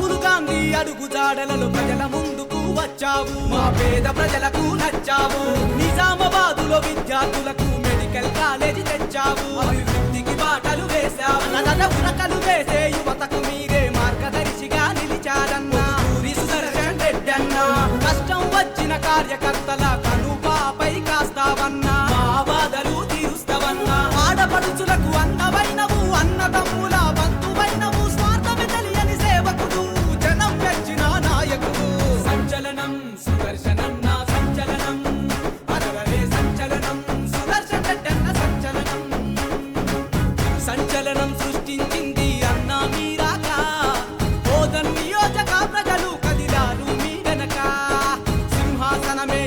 రాహుల్ గాంధీ అడుగు జాడలలో ప్రజల ముందుకు వచ్చావు. మా పేద ప్రజలకు నచ్చావు. నిజామాబాదులో విద్యార్థులకు మెడికల్ కాలేజీ తెచ్చావు. అభివృద్ధికి బాటలు వేశావు. నకలు వేసే యువతకు మీరే మార్గదర్శిగా నిలిచారన్నా. సుదర్శన్ రెడ్డి అన్నా కష్టం వచ్చిన కార్యకర్తల కనుపాపై కాస్తావన్నా. మా బాధలు తీరుస్తావన్నా. ఆడపడుచులకు అందమైన సుదర్శనం నా సంచలనం. అరవరే సంచలనం సుదర్శన డన్న సంచలనం. సంచలనం సృష్టించింది అన్నా మీరాక. బోధను నియోజక ప్రజలు కదిలారు మీ గనక సింహాసనమే